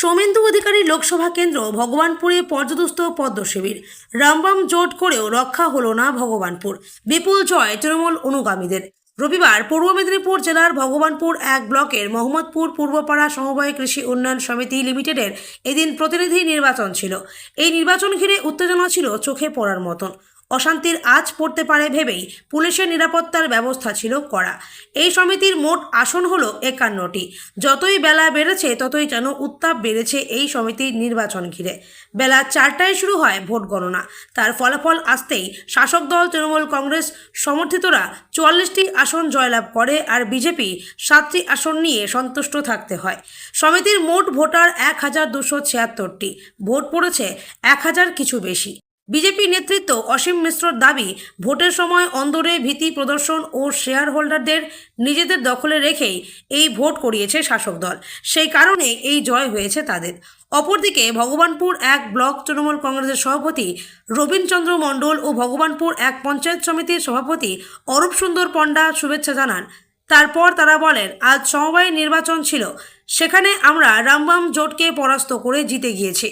সোমেন্দু অধিকারী লোকসভা কেন্দ্র ভগবানপুরে পর্যদস্ত পদ্ম শিবির রামবাম জোট করেও রক্ষা হলো না ভগবানপুর। বিপুল জয় তৃণমূল অনুগামীদের। রবিবার পূর্ব মেদিনীপুর জেলার ভগবানপুর এক ব্লকের মোহাম্মদপুর পূর্বপাড়া সমবায় কৃষি উন্নয়ন সমিতি লিমিটেডের এদিন প্রতিনিধি নির্বাচন ছিল। এই নির্বাচন ঘিরে উত্তেজনা ছিল চোখে পড়ার মতন। অশান্তির আজ পড়তে পারে ভেবেই পুলিশের নিরাপত্তার ব্যবস্থা ছিল করা এই সমিতির মোট আসন হলো একান্নটি। যতই বেলা বেড়েছে, ততই যেন উত্তাপ বেড়েছে এই সমিতির নির্বাচন ঘিরে। বেলা চারটায় শুরু হয় ভোট গণনা। তার ফলাফল আসতেই শাসক দল, তৃণমূল কংগ্রেস সমর্থিতরা চুয়াল্লিশটি আসন জয়লাভ করে আর বিজেপি সাতটি আসন নিয়ে সন্তুষ্ট থাকতে হয়। সমিতির মোট ভোটার এক হাজার দুশো ছিয়াত্তরটি। ভোট পড়েছে এক হাজার কিছু বেশি। বিজেপি নেতৃত্ব অসীম মিশ্রর দাবি, ভোটের সময় অন্দরে ভীতি প্রদর্শন ও শেয়ার হোল্ডারদের নিজেদের দখলে রেখেই এই ভোট করিয়েছে শাসক দল। সেই কারণে এই জয় হয়েছে তাদের। অপরদিকে ভগবানপুর এক ব্লক তৃণমূল কংগ্রেসের সভাপতি রবীন্দ্রচন্দ্র মণ্ডল ও ভগবানপুর এক পঞ্চায়েত সমিতির সভাপতি অরূপ সুন্দর পণ্ডা শুভেচ্ছা জানান। তারপর তারা বলেন, আজ সমবায় নির্বাচন ছিল, সেখানে আমরা রামবাম জোটকে পরাস্ত করে জিতে গিয়েছি।